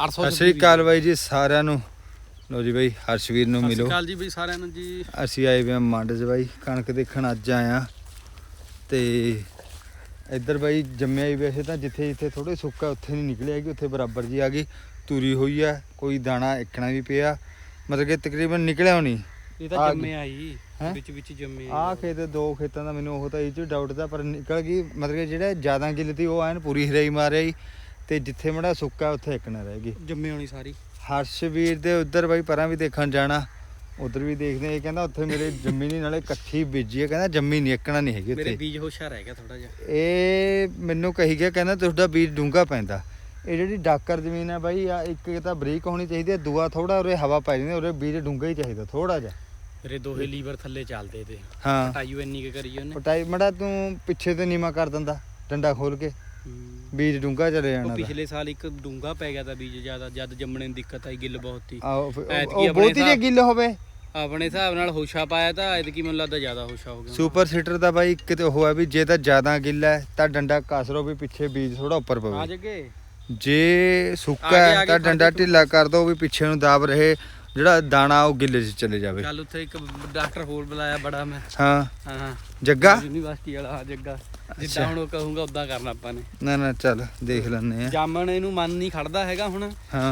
800 ਸਤਿ ਸ਼੍ਰੀ ਅਕਾਲ ਬਾਈ ਜੀ ਸਾਰਿਆਂ ਨੂੰ। ਲੋ ਜੀ ਬਾਈ ਹਰਸ਼ਵੀਰ ਨੂੰ ਸਤਿ ਸ਼੍ਰੀ ਮਿਲੋ। ਅਕਾਲ ਜੀ ਬਈ ਸਾਰਿਆਂ ਨੂੰ ਜੀ। ਅਸੀਂ ਆਏ ਵੇ ਮੰਡ 'ਚ ਬਾਈ ਕਣਕ ਦੇਖਣ ਅੱਜ ਆਇਆ ਤੇ ਇੱਧਰ ਬਾਈ ਜੰਮਿਆ ਹੀ ਵੈਸੇ ਤਾਂ ਜਿੱਥੇ ਜਿੱਥੇ ਥੋੜੇ ਸੁੱਕਾ ਉੱਥੇ ਨਹੀਂ ਨਿਕਲਿਆ ਕਿ ਉੱਥੇ ਬਰਾਬਰ ਜੀ ਆ ਗਈ। ਤੂਰੀ ਹੋਈ ਆ ਕੋਈ ਦਾਣਾ ਇੱਕਣਾ ਵੀ ਪਿਆ। ਮਤਲਬ ਕਿ ਤਕਰੀਬਨ ਨਿਕਲਿਆ ਹੋਣੀ। ਇਹ ਆ ਤਾਂ ਗਈ। ਜੰਮੇ ਆਈ ਹੈਂ? ਵਿੱਚ ਵਿੱਚ ਜੰਮੇ ਆਹ ਖੇਤ ਦੋ ਖੇਤਾਂ ਦਾ ਮੈਨੂੰ ਉਹ ਤਾਂ ਇਹ ਚ ਡਾਊਟ ਦਾ ਪਰ ਨਿਕਲ ਗਈ। ਮਤਲਬ ਕਿ ਜਿਹੜਾ ਜ਼ਿਆਦਾ ਗਿੱਲ ਤੀ ਉਹ ਐਨ ਪੂਰੀ ਹਰਾਈ ਮਾਰਿਆ ਜੀ ਤੇ ਜਿੱਥੇ ਮੜਾ ਸੁੱਕਾ ਉੱਥੇ ਇੱਕਣਾ ਰਹਿ ਗਈ। ਜੰਮੇ ਹੋਣੀ ਸਾਰੀ। ਹਰਸ਼ਵੀਰ ਦੇ ਉੱਧਰ ਬਾਈ ਪਰਾਂ ਵੀ ਦੇਖਣ ਜਾਣਾ। ਉਧਰ ਵੀ ਦੇਖਦੇ ਆ ਇਹ ਕਹਿੰਦਾ ਉੱਥੇ ਮੇਰੇ ਜੰਮੀ ਨਹੀਂ ਨਾਲੇ ਇਕੱਠੀ ਬੀਜੀ ਹੈ ਕਹਿੰਦਾ ਜੰਮੀ ਨਹੀਂ ਇੱਕਣਾ ਨਹੀਂ ਹੈਗੀ ਮੇਰੇ ਉੱਥੇ। ਬੀਜ ਹੋਸ਼ਾ ਰਹਿ ਗਿਆ ਥੋੜਾ ਜਿਹਾ। ਇਹ ਮੈਨੂੰ ਕਹੀ ਗਿਆ ਕਹਿੰਦਾ ਤੁਹਾਡਾ ਬੀਜ ਡੂੰਘਾ ਪੈਂਦਾ। ਇਹ ਜਿਹੜੀ ਡਾਕਰ ਜ਼ਮੀਨ ਹੈ ਬਾਈ ਆ ਇੱਕ ਤਾਂ ਬਰੀਕ ਹੋਣੀ ਚਾਹੀਦੀ ਹੈ ਦੂਆ ਥੋੜਾ ਉਰੇ ਹਵਾ ਪੈ ਜਾਂਦੀ ਉਰੇ ਬੀਜ ਡੂੰਘਾ ਹੀ ਚਾਹੀਦਾ ਥੋੜਾ ਜਿਹਾ। ਮੇਰੇ ਦੋਹੇ ਲੀਵਰ ਥੱਲੇ ਚੱਲਦੇ ਤੇ ਹਾਂ। ਟਾਈਓ ਇੰਨੀ ਕੁ ਕਰੀ ਉਹਨੇ। ਪਟਾਈ ਮੜਾ ਤੂੰ ਪਿੱਛੇ ਤੇ ਨੀਵਾ ਕਰ ਦਿੰਦਾ ਡੰਡਾ ਖੋਲ ਕੇ। ਬੀਜ ਡੂੰਘਾ ਚਲੇ ਉਹ ਜਾਣਾ ਦਾ। ਪਿਛਲੇ ਸਾਲ ਇੱਕ ਡੂੰਗਾ ਪੈ ਗਿਆ ਤਾਂ ਬੀਜ ਜ਼ਿਆਦਾ ਜਦ ਜੰਮਣੇ ਨੂੰ ਦਿੱਕਤ ਆਈ ਗਿੱਲ ਬਹੁਤ ਸੀ। ਆਹੋ ਫਿਰ ਉਹ- ਐਤਕੀ ਉਹ ਆਪਣੇ ਬਹੁਤੀ ਜੇ ਹਿਸਾਬ- ਗਿੱਲ ਹੋਵੇ। ਆਪਣੇ ਹਿਸਾਬ ਨਾਲ ਹੋਸ਼ਾ ਪਾਇਆ ਤਾਂ ਐਤਕੀ ਮੈਨੂੰ ਲੱਗਦਾ ਜ਼ਿਆਦਾ ਹੋਸ਼ਾ ਹੋ ਗਿਆ। ਸੁਪਰ ਸੀਟਰ ਦਾ ਬਾਈ ਕਿਤੇ ਹੋਇਆ ਵੀ ਜੇ ਤਾਂ ਜ਼ਿਆਦਾ ਗਿੱਲਾ ਹੈ ਤਾਂ ਡੰਡਾ ਕਸਰੋ ਵੀ ਪਿੱਛੇ ਬੀਜ ਥੋੜਾ ਉੱਪਰ ਆ ਪਵੇ ਜੱਗੇ। ਜੇ ਸੁੱਕਾ ਆ ਗਿਆ, ਹੈ ਤਾਂ ਡੰਡਾ ਢਿੱਲਾ ਕਰ ਦੋ ਵੀ ਪਿੱਛੇ ਨੂੰ ਦਾਬ ਰਹੇ। ਜਿਹੜਾ ਦਾਣਾ ਉਹ ਗਿੱਲੇ 'ਚ ਚਲੇ ਜਾਵੇ। ਚੱਲ ਉੱਥੇ ਇੱਕ ਡਾਕਟਰ ਹੋਰ ਬੁਲਾਇਆ ਬੜਾ ਮੈਂ। ਹਾਂ। ਹਾਂ ਜੱਗਾ? ਯੂਨੀਵਰਸਿਟੀ ਵਾਲਾ ਹਾਂ ਜੱਗਾ। ਜਿੱਦਾਂ ਹੁਣ ਉਹ ਕਹੂੰਗਾ ਉਦਾਂ ਕਰਨਾ ਆਪਾਂ ਨੇ। ਨਾ ਨਾ ਚੱਲ ਦੇਖ ਲੈਂਦੇ ਆ ਜਾਮਣ ਇਹਨੂੰ ਮਨ ਨਹੀਂ ਖੜਦਾ ਹੈਗਾ ਹੁਣ।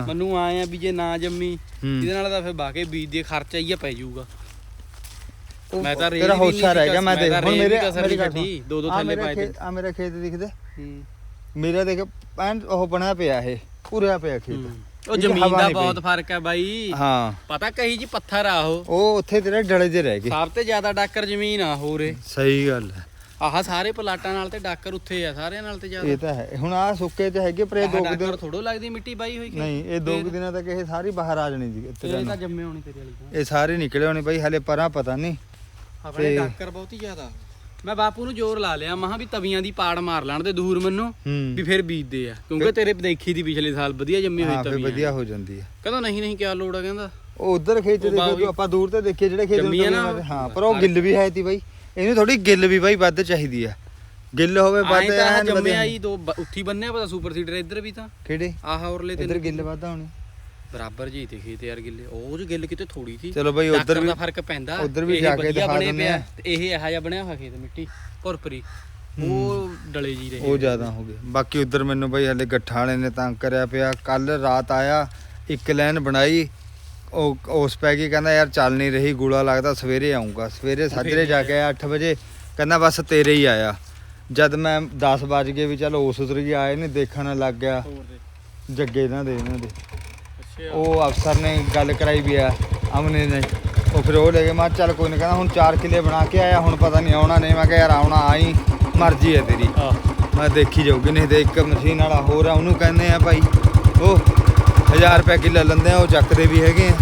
ਮੈਨੂੰ ਆਏ ਆ ਵੀ ਜੇ ਨਾ ਜੰਮੀ। ਇਹਦੇ ਨਾਲ ਤਾਂ ਫਿਰ ਬਾਕੇ ਬੀਜ ਦੇ ਖਰਚਾ ਹੀ ਆ ਪੈ ਜਾਊਗਾ। ਮੈਂ ਤਾਂ ਤੇਰਾ ਵੀ ਨਹੀਂ ਹੋਸ਼ਾ ਰਹਿ ਗਿਆ ਮੈਂ ਦੇਖ ਹੁਣ ਮੇਰੇ ਮੇਰੀ ਸੁਣ। ਦੋ- ਦੋ ਥੱਲੇ ਪਾਏ ਤੇ। ਆਹ ਮੇਰਾ ਖੇਤ ਦਿਖਦੇ। ਹੂੰ। ਮੇਰਾ ਦੇਖ ਉਹ ਬਣਿਆ ਪਿਆ ਇਹ ਪੂਰਿਆ ਪਿਆ ਖੇਤ। ਉਹ ਜ਼ਮੀਨ ਹਵਾ ਦਾ ਨਹੀਂ ਬਹੁਤ। ਫ਼ਰਕ ਹੈ ਬਾਈ। ਹਾਂ। ਪਤਾ ਕਹੀ ਜੀ ਪੱਥਰ ਆ ਉਹ। ਉਹ ਉੱਥੇ ਤੇਰੇ ਡਲੇ 'ਚ ਰਹਿ ਗਏ। ਸਭ ਤੇ ਜ਼ਿਆਦਾ ਡਾਕਰ ਜ਼ਮੀਨ ਆ ਹੋਰੇ ਸਹੀ ਗੱਲ ਹੈ। ਆਹ ਸਾਰੇ ਪਲਾਟਾਂ ਨਾਲ ਤੇ ਡਾਕਰ ਉੱਥੇ ਆ ਸਾਰਿਆਂ ਨਾਲ ਤੇ ਜ਼ਿਆਦਾ। ਇਹ ਤਾਂ ਹੈ। ਹੁਣ ਆ ਸੁੱਕੇ 'ਚ ਹੈਗੇ ਪਰ ਇਹ ਦੋ ਕੁ ਡਾਕਰ ਦਿਨ ਥੋੜੋ ਲੱਗਦੀ ਮਿੱਟੀ ਬਾਈ ਹੋਈ ਕਿ ਨਹੀਂ ਇਹ ਦੋ ਕੁ ਦਿਨਾਂ ਤੱਕ ਇਹ ਸਾਰੀ ਬਾਹਰ ਆ ਜਾਣੀ ਜੀ ਇਹ ਤਾਂ ਜੰਮੇ ਹੋਣੀ ਤੇਰੇ ਵਾਲੀ ਤਾਂ। ਇਹ ਸਾਰੇ ਨਿਕਲੇ ਹੋਣੇ ਬਾਈ ਹਲੇ ਪਰਾਂ ਪਤਾ ਨਹੀਂ। ਆਪਣੇ ਤੇ- ਡਾਕਰ ਬਹੁਤ ਹੀ ਜ਼ਿਆਦਾ ਮੈਂ ਬਾਪੂ ਨੂੰ ਜ਼ੋਰ ਲਾ ਲਿਆ ਮਹਾ ਵੀ ਤਵੀਆਂ ਦੀ ਪਾੜ ਮਾਰ ਲੈਣ ਤੇ ਦੂਰ ਮੈਨੂੰ ਵੀ ਹੂੰ ਫਿਰ ਬੀਜਦੇ ਆ। ਕਿਉਂਕਿ ਤੇਰੇ ਦੇਖੀ ਦੀ ਪਿਛਲੇ ਸਾਲ ਵਧੀਆ ਜੰਮੀ ਹੋਈ ਹਾਂ ਤਵੀਆਂ। ਵਧੀਆ ਹੋ ਜਾਂਦੀ ਹੈ ਕਹਿੰਦਾ ਨਹੀਂ ਨਹੀਂ ਕਿਆ ਲੋੜ ਆ? ਕਹਿੰਦਾ। ਉਹ ਉਧਰ ਖੇਤ 'ਚ ਉਹ ਦੇਖੋ ਆਪਾਂ ਦੂਰ ਤੇ ਦੇਖੀਏ ਜਿਹੜੇ ਜੰਮੀ ਹੈ। ਹਾਂ ਪਰ ਉਹ ਗਿੱਲ ਵੀ ਹੈ ਤੀ ਬਾਈ। ਇਹਨੂੰ ਥੋੜੀ ਗਿੱਲ ਵੀ ਬਾਈ ਵੱਧ ਚਾਹੀਦੀ ਆ। ਗਿੱਲ ਹੋਵੇ ਵੱਧ ਐਨ ਜੰਮਿਆ। ਹੀ ਦੋ ਉੱਥੀ ਬੰਨਿਆ ਪਤਾ ਸੁਪਰ ਸੀਡਰ ਇੱਧਰ ਵੀ ਤਾਂ। ਕਿਹੜੇ? ਆਹ ਔਰਲੇ ਤੇ ਇੱਧਰ ਗਿੱਲ ਵੱਧ ਹੋਣੀ ਬਰਾਬਰ ਜੀ ਤੇ ਖੇਤ ਯਾਰ ਗਿੱਲੇ ਉਹ ਜੋ ਗਿੱਲ ਕਿਤੇ ਥੋੜੀ ਸੀ। ਚਲੋ ਬਾਈ ਉਧਰ ਵੀ ਫ਼ਰਕ ਪੈਂਦਾ। ਉੱਧਰ ਵੀ ਜਾ ਕੇ ਦਿਖਾ ਦਿੰਦੇ ਆ। ਤੇ ਇਹ ਇਹੋ ਜਿਹਾ ਬਣਿਆ ਹੋਇਆ ਖੇਤ ਮਿੱਟੀ ਭੁਰਪਰੀ ਉਹ ਡਲੇ ਜੀ ਰਹੇ ਉਹ ਜ਼ਿਆਦਾ ਹੋ ਗਏ। ਬਾਕੀ ਉਧਰ ਮੈਨੂੰ ਬਾਈ ਹਲੇ ਗੱਠਾਂ ਵਾਲੇ ਨੇ ਤੰਗ ਕਰਿਆ ਪਿਆ। ਕੱਲ ਰਾਤ ਆਇਆ ਇੱਕ ਲਾਈਨ ਬਣਾਈ। ਉਹ ਉਸ ਪੈ ਗਈ ਕਹਿੰਦਾ ਯਾਰ ਚੱਲ ਨਹੀਂ ਰਹੀ ਗੋਲਾ ਲੱਗਦਾ ਸਵੇਰੇ ਆਉਂਗਾ ਸਵੇਰੇ ਸਾਜਰੇ ਜਾ ਕੇ ਆਇਆ। 8 ਵਜੇ ਕਹਿੰਦਾ ਬਸ ਤੇਰੇ ਹੀ ਆਇਆ। ਜਦ ਮੈਂ 10 ਵਜ ਗਏ ਵੀ ਚਲ ਉਸ ਉਤਰ ਆਏ ਨੇ ਦੇਖਣ ਲੱਗ ਗਿਆ। ਜੱਗੇ ਇਹਨਾਂ ਦੇ ਇਹਨਾਂ ਦੇ। ਉਹ ਅਫਸਰ ਨੇ ਗੱਲ ਕਰਾਈ ਵੀ ਆ ਅਮਨੇ ਨੇ। ਉਹ ਫਿਰ ਉਹ ਲੈ ਕੇ ਮੈਂ ਕਿਹਾ ਚੱਲ ਕੋਈ ਨਾ ਕਹਿੰਦਾ ਹੁਣ 4 ਕਿੱਲੇ ਬਣਾ ਕੇ ਆਇਆ ਹੁਣ ਪਤਾ ਨਹੀਂ ਆਉਣਾ ਨਹੀਂ। ਮੈਂ ਕਿਹਾ ਯਾਰ ਆਉਣਾ ਆਈ ਮਰਜ਼ੀ ਹੈ ਤੇਰੀ। ਆਹ। ਮੈਂ ਦੇਖੀ ਜਾਊਗੀ ਨਹੀਂ ਤੇ ਇੱਕ ਮਸ਼ੀਨ ਵਾਲਾ ਹੋਰ ਆ ਉਹਨੂੰ ਕਹਿੰਦੇ ਆ ਭਾਈ ਉਹ 1000 ਰੁਪਏ ਕਿੱਲਾ ਲੈਂਦੇ ਆ ਉਹ ਚੱਕਦੇ ਵੀ ਹੈਗੇ ਆ।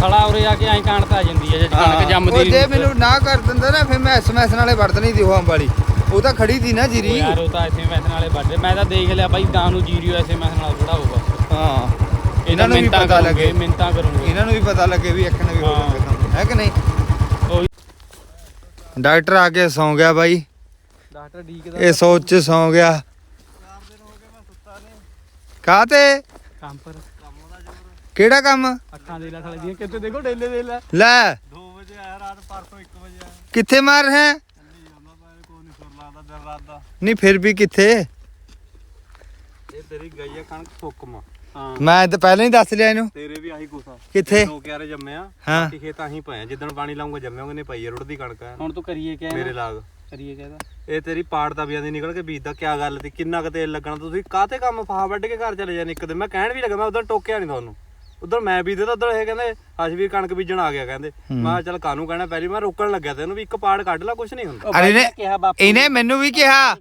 ਖੜਾ ਉਰੇ ਆ ਕੇ ਐਂ ਕਾਂਟ ਆ ਜਾਂਦੀ ਹੈ ਜੇ ਹਾਂ, ਕਣਕ ਜੰਮਦੀ ਉਹ ਜੇ। ਮੈਨੂੰ ਨਾ ਕਰ ਦਿੰਦਾ ਨਾ ਫਿਰ ਮੈਂ ਐਸਐਮਐਸ ਨਾਲੇ ਵਰਤ ਨਹੀਂ ਦੀ ਉਹ ਵਾਲੀ ਉਹ ਤਾਂ ਖੜੀ ਦੀ ਨਾ ਜੀਰੀ। ਯਾਰ ਉਹ ਤਾਂ ਐਸੇ ਮੈਥ ਨਾਲੇ ਵੱਡੇ ਮੈਂ ਤਾਂ ਦੇਖ ਲਿਆ ਬਾਈ ਗਾਂ ਨੂੰ ਜੀਰੀਓ ਐਸੇ ਮੈਥ ਨਾਲ ਥੋੜਾ ਹੋਊਗਾ ਹਾਂ। ਇਹਨਾਂ ਨੂੰ ਵੀ ਪਤਾ ਲੱਗੇ। ਮਿੰਤਾ ਕਰੂੰਗੇ। ਇਹਨਾਂ ਨੂੰ ਵੀ ਪਤਾ ਲੱਗੇ ਵੀ ਨਾ ਵੀ ਹੋ ਹਾਂ। ਕੰਮ ਹੈ ਕਿ ਨਹੀਂ? ਉਹ। ਡਾਕਟਰ ਆ ਕੇ ਸੌਂ ਗਿਆ ਬਾਈ। ਡਾਕਟਰ ਡੀਕ ਦਾ ਇਹ ਸੋਚ ਚ ਸੌਂ ਗਿਆ। ਕਾਤੇ ਕੰਮ ਪਰ। ਕਿਹੜਾ ਕੰਮ? ਅੱਖਾਂ ਦੇ ਲੈ ਸਾਲੇ ਦੀਆਂ। ਕਿਤੇ ਦੇਖੋ ਡੇਲੇ ਦੇ ਲੈ। ਲੈ। 2 ਵਜੇ ਆਇਆ ਰਾਤ ਪਰਸੋਂ 1 ਵਜੇ ਆਇਆ। ਕਿੱਥੇ ਮਾਰ ਹੈ ਚੱਲੀ ਜਾਂਦਾ ਪਾਏ ਕੋਈ ਨਹੀਂ ਸੁਰ ਲੱਗਦਾ ਦਿਨ ਰਾਤ ਦਾ। ਨਹੀਂ ਫਿਰ ਵੀ ਕਿੱਥੇ? ਇਹ ਤੇਰੀ ਗਈ ਆ ਕਣਕ ਸੁੱਕਮਾ ਹਾਂ। ਮੈਂ ਤਾਂ ਪਹਿਲਾਂ ਹੀ ਦੱਸ ਲਿਆ ਇਹਨੂੰ। ਤੇਰੇ ਵੀ ਆਹੀ ਆ। ਕਿੱਥੇ? ਦੋ ਕਿਆਰੇ ਜੰਮਿਆ ਹਾਂ। ਕਿ ਖੇਤ ਆਹੀ ਪਏ ਆ। ਜਿੱਦਣ ਪਾਣੀ ਲਾਉਂਗਾ ਜੰਮਿਆਂਗੇ ਨੇ ਪਈ ਰੁੜਦੀ ਕਣਕ ਆ। ਹੁਣ ਤੂੰ ਕਰੀਏ ਕਿਆ ਮੇਰੇ ਲਾਗ। ਕਰੀਏ ਕਿਹਦਾ ਇਹ ਤੇਰੀ ਪਾੜ ਦੀ ਨਿਕਲ ਕੇ ਬੀਜਦਾ ਕਿਆ ਗੱਲ ਤੀ? ਕਿੰਨਾ ਕੁ ਤੇਲ ਲੱਗਣਾ? ਤੁਸੀਂ ਕਾਹਤੇ ਕੰਮ ਫਾਹ ਵੱਢ ਕੇ ਘਰ ਚਲੇ ਜਾਣ ਇੱਕ ਦਿਨ? ਮੈਂ ਕਹਿਣ ਵੀ ਲੱਗਾ ਮੈਂ ਉਦੋਂ ਟੋਕਿਆ ਨਹੀਂ ਤੁਹਾਨੂੰ। ਉਧਰ ਮੈਂ ਬੀਜਦਾ ਉਧਰ ਇਹ ਕਹਿੰਦੇ ਹਸ਼ਵੀਰ ਕਣਕ ਬੀਜਣ ਆ ਗਿਆ ਕਹਿੰਦੇ। ਮੈਂ ਕਿਹਾ ਚੱਲ ਕਾਨੂੰ ਕਹਿਣਾ? ਪਹਿਲੀ ਮੈਂ ਰੋਕਣ ਲੱਗਿਆ ਤੈਨੂੰ ਵੀ ਇੱਕ ਪਾੜ ਕੱਢ ਲੈ ਕੁਛ ਨਹੀਂ ਹੁੰਦਾ। ਅਰੇ ਨੇ ਕਿਹਾ ਬਾਪੂ ਇਹਨੇ ਮੈਨੂੰ ਵੀ ਕਿਹਾ।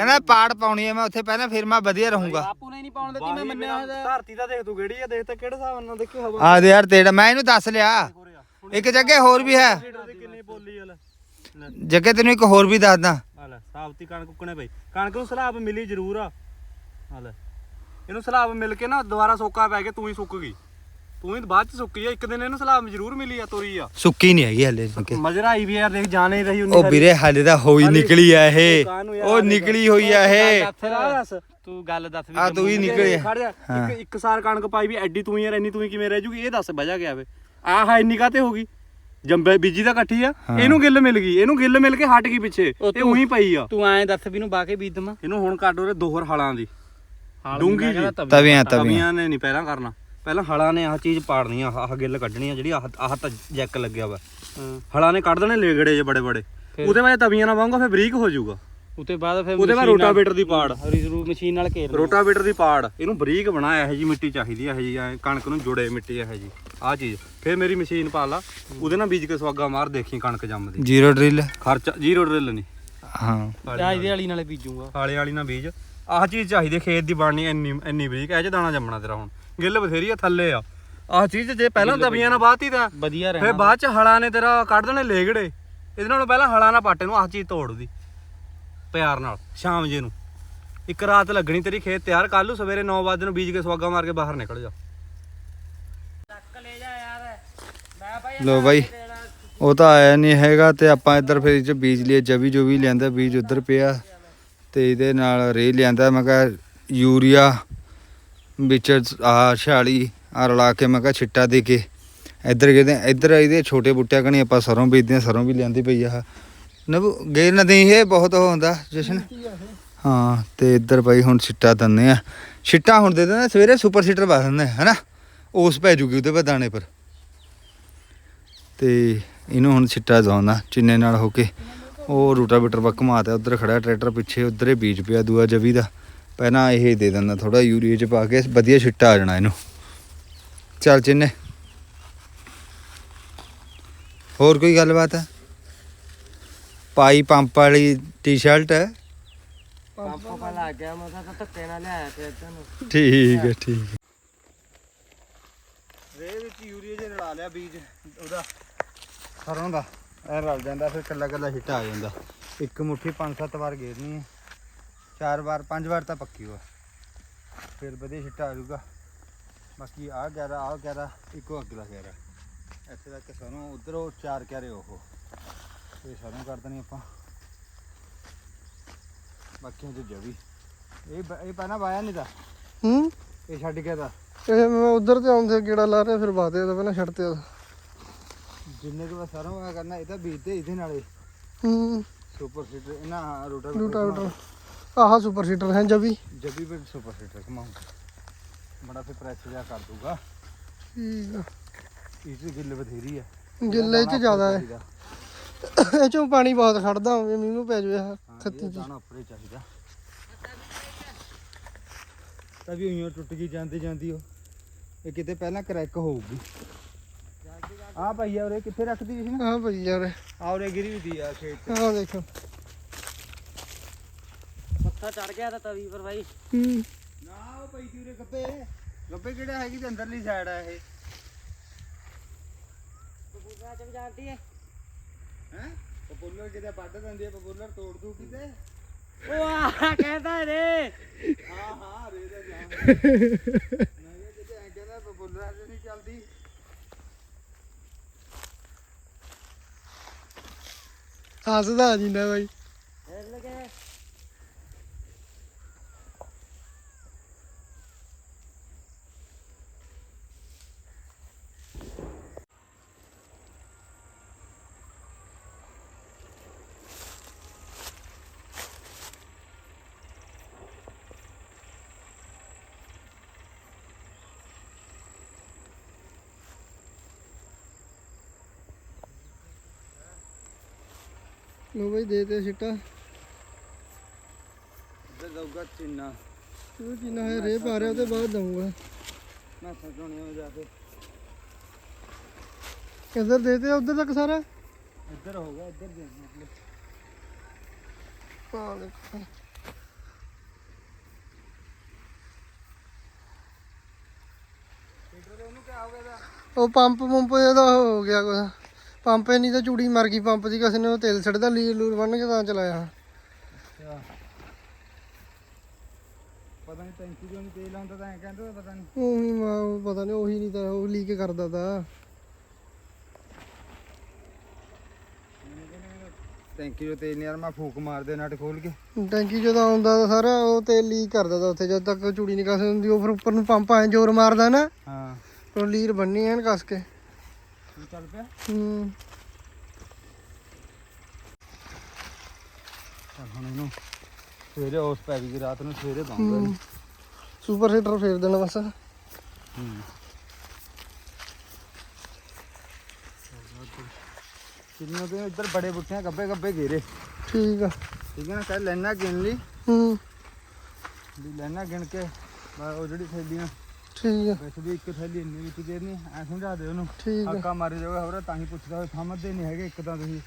ਕਹਿੰਦਾ ਪਾੜ ਪਾਉਣੀ ਹੈ ਮੈਂ ਉੱਥੇ ਪਹਿਲਾਂ ਫਿਰ ਮੈਂ ਵਧੀਆ ਰਹੂੰਗਾ। ਬਾਪੂ ਨੇ ਨਹੀਂ ਪਾਉਣ ਦਿੱਤੀ ਮੈਂ ਮੰਨਿਆ ਉਹਦਾ ਧਰਤੀ ਦਾ ਦੇਖ ਤੂੰ ਕਿਹੜੀ ਆ ਦੇਖ ਤਾਂ ਕਿਹੜੇ ਹਿਸਾਬ ਨਾਲ ਦੇਖੀ ਹਵਾ। ਆ ਦੇ ਯਾਰ ਤੇਰਾ ਮੈਂ ਇਹਨੂੰ ਦੱਸ ਲਿਆ। ਇੱਕ ਜਗ੍ਹਾ ਹੋਰ ਵੀ ਹੈ। ਦੀ ਕਿੰਨੀ ਬੋਲੀ ਤੈਨੂੰ ਇੱਕ ਹੋਰ ਵੀ ਦੱਸਦਾ। ਆ ਲੈ ਸਾਬਤੀ ਕਣਕ ਕੁੱਕਣੇ ਪਈ। ਕਣਕ ਨੂੰ ਸਲਾਬ ਮਿਲੀ ਜ਼ਰੂਰ ਆ। ਆ ਲੈ। ਇਹਨੂੰ ਸਲਾਬ ਮਿਲ ਕੇ ਨਾ ਦੁਬਾਰਾ ਸੋਕਾ ਪੈ ਕੇ ਤੂੰ ਹੀ ਸੁੱਕ ਗਈ। ਤੂੰ ਹੀ ਬਾਅਦ ਚ ਸੁੱਕੀ ਆ ਇੱਕ ਦਿਨ ਇਹਨੂੰ ਸਲਾਬ ਜ਼ਰੂਰ ਮਿਲੀ ਆ ਤੋਰੀ ਆ। ਸੁੱਕੀ ਨਹੀਂ ਹੈਗੀ ਹਲੇ ਜੱਗੇ ਮਜਰਾਈ ਵੀ ਯਾਰ ਦੇਖ ਜਾਣ ਹੀ ਰਹੀ ਉਹ ਵੀਰੇ ਹਲੇ ਤਾਂ ਹੋਈ ਨਿਕਲੀ ਆ ਇਹ। ਉਹ ਨਿਕਲੀ ਹੋਈ ਆ ਇਹ। ਤੂੰ ਗੱਲ ਦੱਸ ਵੀ ਆ ਤੂੰ ਹੀ ਹਾਂ। ਇੱਕ ਇੱਕ ਸਾਲ ਕਣਕ ਪਾਈ ਵੀ ਐਡੀ ਤੂੰ ਯਾਰ ਇੰਨੀ ਤੂੰ ਕਿਵੇਂ ਰਹਿ ਜੂਗੀ? ਇਹ ਦੱਸ ਵਜਾ ਗਿਆ ਵੇ? ਆਹ ਇੰਨੀ ਕਾਤੇ ਹੋ ਗਈ? ਜੰਬੇ ਬੀਜੀ ਤਾਂ ਇਕੱਠੀ ਆ। ਇਹਨੂੰ ਗਿੱਲ ਮਿਲ ਗਈ। ਇਹਨੂੰ ਗਿੱਲ ਮਿਲ ਕੇ ਹਟ ਗਈ ਪਿੱਛੇ। ਇਹ ਤੂੰ- ਉਹੀ ਪਈ ਆ। ਤੂੰ ਐਂ ਦੱਸ ਵੀ ਨੂੰ ਬਾਕੇ ਬੀਜ ਦਮਾ ਇਹਨੂੰ ਹੁਣ ਕੱਢ ਉਹਦੇ ਦੋਹਰ ਹਲਾਂ ਦੀ। ਤਵੀਆਂ ਤਵੀਆਂ ਤਵੀਆਂ। ਨੇ ਨਹੀਂ ਪਹਿਲਾਂ ਕਰਨਾ। ਪਹਿਲਾਂ ਹਲਾਂ ਨੇ ਆਹ ਚੀਜ਼ ਪਾੜਨੀ ਆ ਆਹ ਗਿੱਲ ਕੱਢਣੀ ਆ ਜਿਹੜੀ ਆਹ ਆਹ ਤਾਂ ਜੈਕ ਲੱਗਿਆ ਵਾ। ਹਾਂ। ਹਲਾਂ ਨੇ ਕੱਢ ਦੇਣੇ ਲੇਗੜੇ ਜੇ ਬੜੇ ਬੜੇ। ਫਿਰ? ਉਹਦੇ ਬਾਅਦ ਤਵੀਆਂ ਨਾਲ ਵਾਂਗਾ ਫਿਰ ਬਰੀਕ ਹੋ ਜਾਊਗਾ। ਉਤੇ ਬਾਅਦ ਫਿਰ ਉਹਦੇ ਬਾਅਦ ਮਸ਼ੀਨ ਨਾਲ- ਰੋਟਾਵੇਟਰ ਦੀ ਪਾੜ। ਰੂ ਮਸ਼ੀਨ ਨਾਲ ਘੇਰ ਲਓ। ਰੋਟਾਵੇਟਰ ਦੀ ਪਾੜ। ਇਹਨੂੰ ਬਰੀਕ ਬਣਾਇਆ ਇਹ ਜੀ ਮਿੱਟੀ ਚਾਹੀਦੀ ਹੈ ਇਹ ਜੀ ਐਂ ਕਣਕ ਨੂੰ ਜੁੜੇ ਮਿੱਟੀ ਇਹ ਜੀ ਆਹ ਚੀਜ਼। ਫਿਰ ਮੇਰੀ ਮਸ਼ੀਨ ਪਾ ਲਾ। ਉਹਦੇ ਨਾਲ ਬੀਜ ਕੇ ਸਵਾਗਾ ਮਾਰ ਦੇਖੀ ਕਣਕ ਜੰਮਦੀ। Zero drill. ਖਰਚਾ ਜ਼ੀਰੋ ਡਰਿਲ ਨਹੀਂ ਹਾਂ। ਜਾਂ ਇਹਦੇ ਵਾਲੀ ਨਾਲੇ ਬੀਜੂਗਾ। ਹਾਲੇ ਵਾਲੀ ਨਾਲ ਬੀਜ। ਆਹ ਚੀਜ਼ ਚਾਹੀਦੀ ਹੈ, ਖੇਤ ਦੀ ਬਣਨੀ ਇੰਨੀ ਇੰਨੀ ਬਰੀਕ। ਐ ਚ ਦਾਣਾ ਜੰਮਣਾ ਤੇਰਾ ਹੁਣ। ਗਿੱਲ ਬਥੇਰੀ ਆ ਥੱਲੇ ਆ। ਆਹ ਚੀਜ਼ ਜੇ ਪਹਿਲਾਂ ਤਵੀਆਂ ਨਾਲ ਬਾਤੀ ਤਾਂ ਵਧੀਆ ਫਿਰ ਰਹਿਣਾ ਬਾਅਦ ਚ ਹਲਾਂ ਨੇ ਤੇਰਾ ਕੱਢ ਦੇਣੇ ਲੇਗੜੇ। ਇਹਦੇ ਨਾਲੋਂ ਪਹਿਲਾਂ ਹਲਾਂ ਨਾਲ ਪਾਟੇ ਨੂੰ ਆਹ ਚੀਜ਼ ਤੋੜ ਦੀ ਪਿਆਰ ਨਾਲ ਸ਼ਾਮ ਜੇ ਨੂੰ। ਇੱਕ ਰਾਤ ਲੱਗਣੀ ਤੇਰੀ ਖੇਤ ਤਿਆਰ ਕੱਲ ਨੂੰ ਸਵੇਰੇ 9 ਵਜੇ ਨੂੰ ਬੀਜ ਕੇ ਸਵਾਗਾ ਮਾਰ ਕੇ ਬਾਹਰ ਨਿਕਲ ਜਾ। ਲੋ ਬਾਈ ਉਹ ਤਾਂ ਆਇਆ ਨਹੀਂ ਹੈਗਾ ਤੇ ਆਪਾਂ ਇੱਧਰ ਫਿਰ ਇਹ 'ਚ ਬੀਜ ਲਿਆ ਜਵੀ ਜੋ ਵੀ ਲਿਆਂਦਾ ਬੀਜ ਉੱਧਰ ਪਿਆ ਤੇ ਇਹਦੇ ਨਾਲ ਰੇ ਲਿਆਂਦਾ ਮੈਂ ਕਿਹਾ ਯੂਰੀਆ ਵਿੱਚ ਆ ਛਾਲੀ ਆ ਰਲਾ ਕੇ ਮੈਂ ਕਿਹਾ ਛਿੱਟਾ ਦੇ ਕੇ ਇੱਧਰ ਗਏ ਇੱਧਰ ਇਹਦੇ ਛੋਟੇ ਬੁੱਟਿਆਂ ਕਣੀ ਆਪਾਂ ਸਰੋਂ ਬੀਜਦੇ ਹਾਂ ਸਰੋਂ ਵੀ ਲਿਆਂਦੀ ਪਈ ਆ ਨਬ ਗਏ ਨਾ ਨਹੀਂ ਇਹ ਬਹੁਤ ਉਹ ਹੁੰਦਾ ਜਸ਼ਨ? ਹਾਂ ਤੇ ਇੱਧਰ ਬਾਈ ਹੁਣ ਛਿੱਟਾ ਦਿੰਦੇ ਆ। ਛਿੱਟਾ ਹੁਣ ਦੇ ਦਿੰਦੇ ਸਵੇਰੇ ਸੁਪਰ ਸੀਟਰ ਪਾ ਦਿੰਦੇ ਆ, ਹਨਾ? ਉਸ ਪੈ ਜੂਗੀ ਉਹਦੇ ਪਰ ਦਾਣੇ ਪਰ। ਤੇ ਇਹਨੂੰ ਹੁਣ ਛਿੱਟਾ ਜਾਉਂਦਾ ਚਿੰਨੇ ਨਾਲ ਹੋ ਕੇ। ਉਹ ਰੂਟਾ ਰੂਟਾਵੇਟਰ ਬਾ ਘਮਾਤਾ ਉਧਰ ਖੜਾ ਟਰੈਕਟਰ ਪਿੱਛੇ ਉਧਰ ਹੀ ਬੀਜ ਪਿਆ ਦੂਆ ਜਵੀ ਦਾ। ਪਹਿਲਾਂ ਇਹ ਦੇ ਦਿੰਦਾ ਥੋੜਾ ਯੂਰੀਆ ਚ ਪਾ ਕੇ ਵਧੀਆ ਛਿੱਟਾ ਆ ਜਾਣਾ ਇਹਨੂੰ। ਚੱਲ ਚਿੰਨੇ। ਹੋਰ ਕੋਈ ਗੱਲਬਾਤ? ਹੈ ਪਾਈ ਪੰਪ ਵਾਲੀ ਟੀ-ਸ਼ਰਟ? ਹੈ ਪੰਪ ਪਾ ਲੱਗ ਗਿਆ ਮੈਂ ਤਾਂ ਧੱਕੇ ਨਾਲ ਲਿਆਇਆ ਤੇ ਇੱਧਰ ਨੂੰ। ਠੀਕ ਹੈ ਠੀਕ ਹੈ। ਰੇ ਵਿੱਚ ਯੂਰੀਆ ਜੇ ਰਲਾ ਲਿਆ ਬੀਜ ਉਹਦਾ ਸਰੋਂ ਦਾ ਇਹ ਰਲ ਜਾਂਦਾ ਫਿਰ ਕੱਲਾ ਕੱਲਾ ਛਿੱਟਾ ਆ ਜਾਂਦਾ। ਇੱਕ ਮੁੱਠੀ ਪੰਜ ਸੱਤ ਵਾਰ ਗੇਰਨੀ ਹੈ। ਚਾਰ ਵਾਰ ਪੰਜ ਵਾਰ ਤਾਂ ਪੱਕੀ ਹੋਆ। ਫਿਰ ਵਧੀਆ ਛਿੱਟਾ ਆ ਜਾਊਗਾ। ਬਾਕੀ ਆ 11 ਆ 11 ਇੱਕੋ ਅਗਲਾ 11 ਇੱਥੇ ਤੱਕ ਸਰੋਂ ਉਧਰ ਉਹ ਚਾਰ ਕਿਆਰੇ ਉਹ। ਇਹ ਸਰੋਂ ਕਰ ਦੇਣੀ ਆਪਾਂ। ਬਾਕੀਆਂ ਚ ਜਵੀ। ਇਹ ਇਹ ਪਹਿਲਾਂ ਵਾਇਆ ਨਹੀਂ ਤਾਂ। ਹੂੰ? ਇਹ ਛੱਡ ਕੇ ਦਾ ਇਹ ਮੈਂ ਉਧਰ ਤੇ ਆਉਂਦੇ ਗੇੜਾ ਲਾ ਰਿਹਾ ਫਿਰ ਬਾਤੇ ਤਾਂ ਪਹਿਲਾਂ ਛੱਡਤੇ ਉਹਦਾ। ਜਿੰਨੇ ਕੁ ਸਰੋਂ ਆ ਕਰਨਾ ਇਹ ਤਾਂ ਬੀਜਦੇ ਇਹਦੇ ਨਾਲੇ। ਹੂੰ। ਸੁਪਰ ਸੀਟਰ ਇਹਨਾਂ ਰੋਟਾ ਲੂਟਾ ਆਹ ਸੁਪਰ ਸੀਟਰ ਹੈ ਜਬੀ ਜੱਬੀ ਵੀ ਸੁਪਰ ਸੀਟਰ ਕਮਾਉਂ ਬੜਾ ਫਿਰ ਪ੍ਰੈਸ ਜਿਹਾ ਕਰ ਦੂਗਾ ਠੀਕ ਆ। ਇਸ ਦੀ ਗਿੱਲ ਬਥੇਰੀ ਆ। ਗਿੱਲੇ ਚ ਜ਼ਿਆਦਾ ਹੈ। ਇਹ ਚੋਂ ਪਾਣੀ ਬਹੁਤ ਖੜਦਾ ਹੋਵੇ ਮੀਂਹ ਨੂੰ ਪੈ ਜਾਵੇ ਖੱਤੀ ਖੱਤੀ ਚ। ਦਾਣਾ ਉੱਪਰੇ ਚਾਹੀਦਾ। ਤਵੀ ਉਈਓ ਟੁੱਟ ਗਈ ਜਾਂਦੀ ਜਾਂਦੀ ਉਹ। ਇਹ ਕਿਤੇ ਪਹਿਲਾਂ ਕਰੈਕ ਹੋਊਗੀ। ਆ ਭਈਆ ਉਰੇ ਕਿੱਥੇ ਰੱਖਦੀ ਸੀ ਨਾ? ਆਹ ਭਈ ਯਾਰ ਆ ਉਰੇ ਗਿਰੀ ਵੀ ਦੀ ਆ ਖੇਤ ਆਹ ਦੇਖੋ। ਪੱਥਾ ਚੜ ਗਿਆ ਤਾਂ ਤਵੀ ਪਰ ਬਾਈ। ਹੂੰ। ਨਾ ਉਹ ਪਈ ਸੀ ਉਰੇ ਗੱਬੇ ਗੱਬੇ ਕਿਹੜਾ ਹੈਗੀ ਤੇ ਅੰਦਰਲੀ ਸਾਈਡ ਆ ਇਹ? ਪੂਰਾ ਚ ਜਾਂਦੀ ਹੈ ਹੈ? ਪਪੂਲਰ ਕਿਤੇ ਵੱਢ ਦਿੰਦੀ ਆ ਪਪੂਲਰ ਤੋੜ ਦੂ ਕਿਤੇ? ਉਹ ਆ ਕਹਿੰਦਾ ਰੇ। ਹਾਂ ਹਾਂ ਰੇ ਦਾ। ਜਾਨ ਨਹੀਂ ਕਿਤੇ ਐ ਕਹਿੰਦਾ ਪਪੂਲਰਾਂ ਤੇ ਨਹੀਂ ਚੱਲਦੀ। ਹੱਸਦਾ ਜਿੰਦਾ ਬਾਈ। ਲੋ ਬਾਈ ਦੇ ਤੇ ਸਿੱਟਾ। ਇੱਧਰ ਦਊਗਾ ਚਿੰਨਾ। ਉਹ ਜਿੰਨਾ ਹੈ ਰੇ ਪਾ ਰਿਹਾ ਉਹਦੇ ਬਾਅਦ ਦਊਂਗਾ। ਮੈਂ ਸਜੋਣੀ ਹੋ ਜਾ ਕੇ। ਇੱਧਰ ਦੇ ਤੇ ਉਧਰ ਤੱਕ ਸਾਰਾ? ਇੱਧਰ ਹੋਗਾ ਇੱਧਰ ਦੇ ਮਤਲਬ ਦੇਖੋ ਉਹ ਪੰਪ ਪੰਪ ਇਹਦਾ ਹੋ ਗਿਆ ਕੁਛ। ਪੰਪ ਨਹੀਂ ਤਾਂ ਚੂੜੀ ਮਰ ਗਈ ਪੰਪ ਦੀ ਕਿਸੇ ਨੇ ਉਹ ਤੇਲ ਛੱਡਦਾ ਲੀਰ ਲੂਰ ਬੰਨ ਕੇ ਤਾਂ ਚਲਾਇਆ। ਪਤਾ ਨਹੀਂ ਟੈਂਕੀ ਨਹੀਂ ਤੇਲ ਆਉਂਦਾ ਤਾਂ ਕਹਿੰਦਾ ਤਾਂ ਪਤਾ ਨਹੀਂ। ਉਹੀ ਮਾ ਉਹ ਪਤਾ ਨਹੀਂ ਉਹੀ ਨਹੀਂ ਤਾਂ ਉਹ ਲੀਕ ਕਰਦਾ ਤਾ। ਟੈਂਕੀ ਚੋਂ ਤੇਲ ਨਹੀਂ ਯਾਰ ਮੈਂ ਫੂਕ ਮਾਰਦੇ ਨਟ ਖੋਲ ਕੇ। ਟੈਂਕੀ ਜਦੋਂ ਆਉਂਦਾ ਤਾਂ ਸਾਰਾ ਉਹ ਤੇਲ ਲੀਕ ਕਰਦਾ ਤਾ ਉੱਥੇ ਜਦ ਤੱਕ ਚੂੜੀ ਨਹੀਂ ਕਸ ਹੁੰਦੀ ਉਹ ਫਿਰ ਉੱਪਰ ਨੂੰ ਪੰਪ ਐ ਜ਼ੋਰ ਮਾਰਦਾ ਨਾ। ਹਾਂ। ਉਹ ਲੀਰ ਬੰਨੀ ਐਨ ਕਸ ਕੇ। ਤੂੰ ਚੱਲ ਪਿਆ ਹੂੰ ਚੱਲ ਹੁਣ ਇਹਨੂੰ ਸਵੇਰੇ ਉਸ ਪੈ ਗਈ ਰਾਤ ਨੂੰ ਸਵੇਰੇ ਪਾਉਂਗਾ ਹੂੰ। ਸੁਪਰ ਹੀਟਰ ਫੇਰ ਦੇਣਾ ਬਸ ਹੂੰ ਕਿੰਨੇ ਦੇ ਇੱਧਰ ਬੜੇ ਬੁੱਟੀਆਂ ਗੱਬੇ ਗੱਬੇ ਘੇਰੇ ਠੀਕ ਆ ਠੀਕ ਹੈ ਨਾ ਕੱਲ ਲੈਣਾ ਗਿਣ ਲਈ ਹੂੰ ਵੀ ਲੈਣਾ ਗਿਣ ਕੇ ਬਸ ਉਹ ਜਿਹੜੀ ਥੈਲੀਆਂ ਠੀਕ ਆ। ਵੈਸੇ ਵੀ ਇੱਕ ਥੈਲੀ ਇੰਨੀ ਵਿੱਚ ਦੇਣੀ ਐ ਸਮਝਾ ਦੇ ਉਹਨੂੰ। ਠੀਕ ਆ। ਹੱਕਾ ਮਾਰੇ ਜਾਵੇ ਹੋਰ ਤਾਂ ਹੀ ਪੁੱਛਦਾ ਹੋਵੇ ਸਮਝਦੇ ਨਹੀਂ ਹੈਗੇ ਇੱਕ ਤਾਂ ਤੁਸੀਂ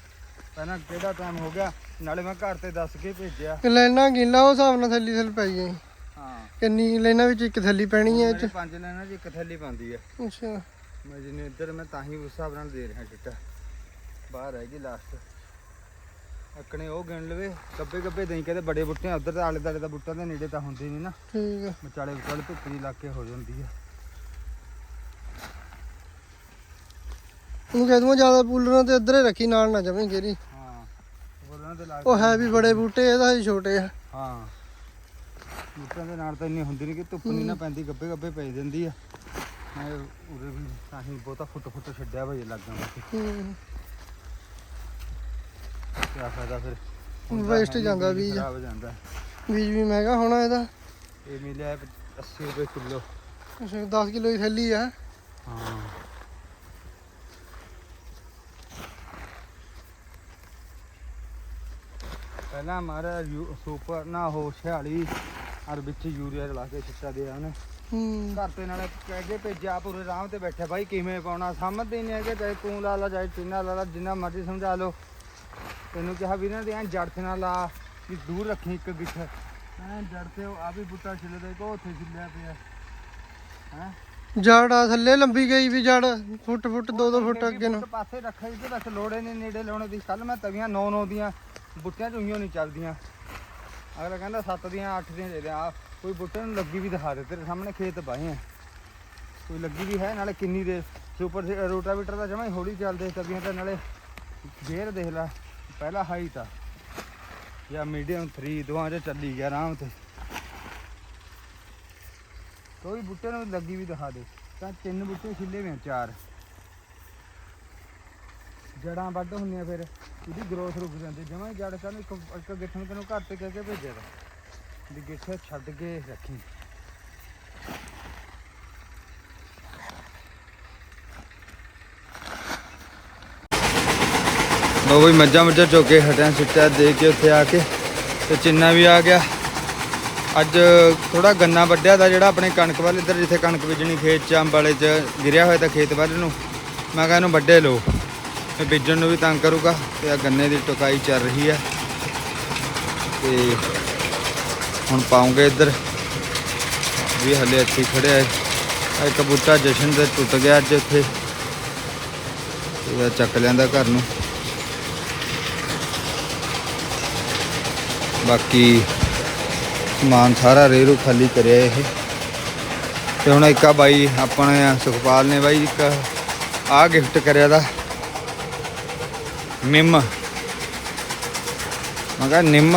ਪਹਿਲਾਂ ਕਿਹੜਾ ਟਾਈਮ ਹੋ ਗਿਆ ਨਾਲੇ ਮੈਂ ਘਰ ਤੇ ਦੱਸ ਕੇ ਭੇਜਿਆ। ਲੈਣਾ ਗਿੱਲਾ ਉਹ ਹਿਸਾਬ ਨਾਲ ਥੱਲੀ ਥੱਲ ਪੈ ਗਈ ਹਾਂ। ਕਿੰਨੀ ਲੈਣਾ ਵਿੱਚ ਇੱਕ ਥੱਲੀ ਪੈਣੀ ਹੈ ਇਹ ਮੇਰੇ ਚ ਪੰਜ ਲੈਣਾ ਜੀ ਇੱਕ ਥੈਲੀ ਪਾਉਂਦੀ ਹੈ ਅੱਛਾ। ਮੈਂ ਜਿੰਨੇ ਇੱਧਰ ਮੈਂ ਤਾਂ ਹੀ ਉਸ ਹਿਸਾਬ ਨਾਲ ਦੇ ਰਿਹਾ ਚਿੱਟਾ ਬਾਹਰ ਹੈਗੀ ਲਾਸਟ ਅਕਣੇ ਉਹ ਗਿਣ ਲਵੇ। ਗੱਬੇ ਗੱਬੇ ਦੇਈ ਕਹਿੰਦੇ ਬੜੇ ਬੁੱਟੇ ਆ, ਉੱਧਰ ਤਾਂ ਆਲੇ ਦਾਲੇ ਦਾ ਬੁੱਟਾ ਦੇ ਨੇੜੇ ਤਾਂ ਹੁੰਦੇ ਨਹੀਂ ਨਾ। ਠੀਕ ਆ। ਵਿਚਾਲੇ ਵਿਚਾਲੇ ਧੁੱਪ ਦੀ ਲੱਗ ਕੇ ਹੋ ਜਾਂਦੀ ਆ। ਉਹਨੂੰ ਕਹਿ ਦੂੰਗਾ ਜ਼ਿਆਦਾ ਪੂਲਰਾਂ ਤੇ ਇੱਧਰ ਹੀ ਰੱਖੀ ਨਾਲ ਨਾ ਜਵੇਂ ਗੇਰੀ। ਹਾਂ ਉਹਨਾਂ ਦੇ ਲੱਗ ਉਹ ਹੈ ਵੀ ਬੜੇ ਬੂਟੇ ਇਹਦਾ ਹੀ ਛੋਟੇ ਆ। ਹਾਂ ਬੂਟਿਆਂ ਦੇ ਨਾਲ ਤਾਂ ਇੰਨੀ ਹੁੰਦੀ ਨਹੀਂ ਕਿ ਧੁੱਪ ਨਹੀਂ ਨਾ ਪੈਂਦੀ ਗੱਬੇ ਗੱਬੇ ਪੈ ਜਾਂਦੀ ਆ। ਮੈਂ ਉਰੇ ਵੀ ਤਾਂ ਹੀ ਬਹੁਤਾ ਫੁੱਟ ਫੁੱਟ ਛੱਡਿਆ ਭਾਈ ਲੱਗ ਹੂੰ। ਫਾਇਦਾ ਫਿਰ? Waste ਜਾਂਦਾ ਬੀਜ। ਖਰਾਬ ਜਾਂਦਾ। ਬੀਜ ਵੀ ਮਹਿੰਗਾ ਹੋਣਾ ਇਹਦਾ। ਇਹ ਮਿਲਿਆ ਹੈ 80 ਰੁਪਏ ਕਿਲੋ। ਅੱਛਾ 10 ਕਿਲੋ ਦੀ ਥੈਲੀ ਆ। ਹਾਂ। ਪਹਿਲਾਂ ਮਾਰਾ ਸੁਪਰ ਨਾ ਹੋ 46 ਔਰ ਵਿੱਚ ਯੂਰੀਆ ਰਲਾ ਕੇ ਛਿੱਟਾ ਦਿਆ ਉਹਨੇ ਹੂੰ। ਘਰ ਤੇ ਨਾਲੇ ਕਹਿ ਕੇ ਭੇਜਿਆ ਪੂਰੇ ਆਰਾਮ ਤੇ ਬੈਠੇ ਭਾਈ ਕਿਵੇਂ ਪਾਉਣਾ? ਸਮਝਦੇ ਹੀ ਨਹੀਂ ਹੈਗੇ ਚਾਹੇ ਤੂੰ ਲਾ ਲਾ ਚਾਹੇ ਟੀਨਾ ਲਾ ਲਾ ਜਿੰਨਾ ਮਰਜ਼ੀ ਸਮਝਾ ਲਓ। ਤੈਨੂੰ ਕਿਹਾ ਵੀ ਇਹਨਾਂ ਦੇ ਐਂ ਜੜ ਤੇ ਨਾ ਲਾ ਵੀ ਦੂਰ ਰੱਖੀ ਇੱਕ ਗਿੱਠ। ਐਂ ਜੜ ਤੇ ਆ ਵੀ ਬੂਟਾ ਛਿੱਲਦੇ ਕੋ ਉੱਥੇ ਛਿੱਲਿਆ ਪਿਆ। ਹੈ? ਜੜ ਆ ਥੱਲੇ ਲੰਬੀ ਗਈ ਵੀ ਜੜ ਫੁੱਟ ਫੁੱਟ 2-2 ਫੁੱਟ ਅੱਗੇ ਨੂੰ। ਪਾਸੇ ਰੱਖਿਆ ਜੀ ਬਸ ਲੋੜੇ ਨੇ ਨੇੜੇ ਲਾਉਣੇ ਦੀ। ਕੱਲ ਮੈਂ ਤਵੀਆਂ 9 9 ਦੀਆਂ ਬੁੱਟਿਆਂ ਚ ਉਈਆਂ ਨਹੀਂ ਚੱਲਦੀਆਂ। ਅਗਲਾ ਕਹਿੰਦਾ 7 ਦੀਆਂ 8 ਦੀਆਂ ਦੇ ਦੇ। ਆ ਕੋਈ ਬੁੱਟੇ ਨੂੰ ਲੱਗੀ ਵੀ ਦਿਖਾ ਦੇ ਤੇਰੇ ਸਾਹਮਣੇ ਖੇਤ ਬਾਹੇ ਆ। ਕੋਈ ਲੱਗੀ ਵੀ ਹੈ ਨਾਲੇ ਕਿੰਨੀ ਦੇ ਸੁਪਰ ਰੋਟਾਵੀਟਰ ਦਾ ਜਮਾ ਹੀ ਹੌਲੀ ਚੱਲਦੇ ਤਵੀਆਂ ਤੇ ਨਾਲੇ ਗੇਅਰ ਦੇਖ ਲੈ। ਪਹਿਲਾ ਹਾਈ ਤਾਂ ਜਾਂ ਮੀਡੀਅਮ 3 ਦੋਵਾਂ ਚ ਚੱਲੀ ਗਿਆ ਆਰਾਮ ਤੇ ਕੋਈ ਬੁੱਟੇ ਨੂੰ ਲੱਗੀ ਵੀ ਦਿਖਾ ਦੇ। ਤਾਂ ਤਿੰਨ ਬੁੱਟੇ ਛਿੱਲੇ ਵੇ ਚਾਰ। ਜੜਾਂ ਵੱਢ ਹੁੰਦੀਆਂ ਫਿਰ, ਇਹਦੀ ਗਰੋਥ ਰੁਕ ਜਾਂਦੀ। ਜਮਾਂ ਜੜ ਸਾਨੂੰ ਇੱਕ ਇੱਕ ਗਿੱਠ ਨੂੰ ਤੈਨੂੰ ਘਰ ਤੇ ਕਹਿ ਕੇ ਭੇਜਿਆ ਤਾ। ਵੀ ਗਿੱਠ ਛੱਡ ਕੇ ਰੱਖੀ। ਲੋ ਬਈ ਮੱਝਾਂ ਮੱਝਾਂ ਚੋਕੇ ਹਟਿਆ ਸਿੱਟਿਆ ਦੇ ਕੇ ਉੱਥੇ ਆ ਕੇ ਤੇ ਚਿੰਨਾ ਵੀ ਆ ਗਿਆ। ਅੱਜ ਥੋੜਾ ਗੰਨਾ ਵੱਢਿਆ ਦਾ ਜਿਹੜਾ ਆਪਣੇ ਕਣਕ ਵੱਲ ਇੱਧਰ ਜਿੱਥੇ ਕਣਕ ਬੀਜਣੀ ਖੇਤ ਚ ਅੰਬ ਵਾਲੇ ਚ ਗਿਰਿਆ ਹੋਇਆ ਤਾਂ ਖੇਤ ਵਾਲੇ ਨੂੰ। ਮੈਂ ਕਿਹਾ ਇਹਨੂੰ ਵੱਢੇ ਲੋ ਇਹ ਬੀਜਣ ਨੂੰ ਵੀ ਤੰਗ ਕਰੂਗਾ ਤੇ ਆ ਗੰਨੇ ਦੀ ਟੁਕਾਈ ਚੱਲ ਰਹੀ ਹੈ ਤੇ ਹੁਣ ਪਾਉਂਗੇ ਇੱਧਰ। ਵੀ ਹਲੇ ਇੱਥੇ ਹੀ ਖੜਿਆ ਹੈ ਆਹ ਇੱਕ ਬੂਟਾ ਜਸ਼ਨ ਦਾ ਟੁੱਟ ਗਿਆ ਅੱਜ ਇੱਥੇ ਇਹਦਾ ਚੱਕ ਲੈਂਦਾ ਘਰ ਨੂੰ। ਬਾਕੀ ਸਮਾਨ ਸਾਰਾ ਰੇਰੂ ਖਾਲੀ ਕਰਿਆ ਇਹ। ਤੇ ਹੁਣ ਇੱਕ ਬਾਈ ਆਪਣੇ ਸੁਖਪਾਲ ਨੇ ਬਾਈ ਇੱਕ ਆ ਗਿਫਟ ਕਰਿਆ ਦਾ। ਨਿੰਮ। ਮੈਂ ਕਿਹਾ ਨਿੰਮ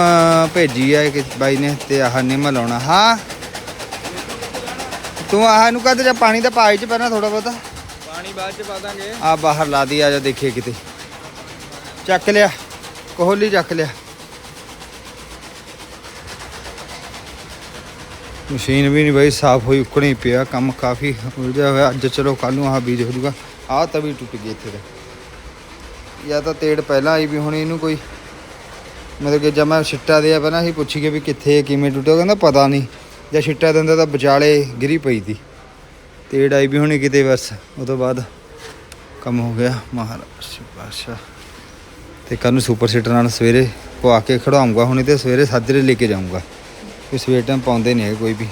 ਭੇਜੀ ਆ ਕਿ ਬਾਈ ਨੇ ਤੇ ਆਹ ਨਿੰਮ ਲਾਉਣਾ। ਹਾਂ। ਤੂੰ ਆਹ ਨੂੰ ਕਹਦੇ ਜਾਂ ਪਾਣੀ ਤਾਂ ਪਾਈ ਚ ਪਹਿਲਾਂ ਥੋੜਾ ਬਹੁਤਾ। ਪਾਣੀ ਬਾਅਦ ਚ ਪਾ ਦਾਂਗੇ। ਆ ਬਾਹਰ ਲਾ ਦੀ ਆ ਜਾ ਦੇਖੀਏ ਕਿਤੇ। ਚੱਕ ਲਿਆ ਕੋਹਲੀ ਚੱਕ ਲਿਆ। ਮਸ਼ੀਨ ਵੀ ਨਹੀਂ ਬਈ, ਸਾਫ਼ ਹੋਈ, ਉਕਣੀ ਪਿਆ, ਕੰਮ ਕਾਫੀ ਉਲਝਿਆ ਹੋਇਆ। ਅੱਜ ਚਲੋ ਕੱਲ ਨੂੰ ਆਹ ਬੀਜ ਹੋ ਜੂਗਾ ਆਹ ਤਵੀ ਟੁੱਟ ਗਈ ਇੱਥੇ ਤੇ। ਜਾਂ ਤਾਂ ਤੇੜ ਪਹਿਲਾਂ ਆਈ ਵੀ ਹੁਣ ਇਹਨੂੰ ਕੋਈ। ਮਤਲਬ ਕਿ ਜਦ ਮੈਂ ਛਿੱਟਾ ਆ ਪਹਿਲਾਂ ਅਸੀਂ ਪੁੱਛੀਏ ਵੀ ਕਿੱਥੇ ਕਿਵੇਂ ਟੁੱਟਿਆ ਕਹਿੰਦਾ ਪਤਾ ਨਹੀਂ। ਜਾਂ ਛਿੱਟਾ ਦਿੰਦਾ ਤਾਂ ਵਿਚਾਲੇ ਗਿਰੀ ਪਈ ਤੀ ਤੇੜ ਆਈ ਵੀ ਹੋਣੀ ਕਿਤੇ ਬਸ। ਉਹ ਤੋਂ ਬਾਅਦ ਕੰਮ ਹੋ ਗਿਆ। ਮਹਾਰਾਜ ਬਾਦਸ਼ਾਹ ਤੇ ਕੱਲ ਨੂੰ ਸੁਪਰ ਸੀਟਰ ਨਾਲ ਸਵੇਰੇ ਪਵਾ ਕੇ ਖੜਾਉਂਗਾ, ਹੁਣੇ ਤੇ ਸਵੇਰੇ ਸਾਜਰੇ ਲੈ ਕੇ ਜਾਊਂਗਾ। ਕਿ ਸਵੇਰ ਟਾਈਮ ਪਾਉਂਦੇ ਨਹੀਂ ਕੋਈ ਵੀ।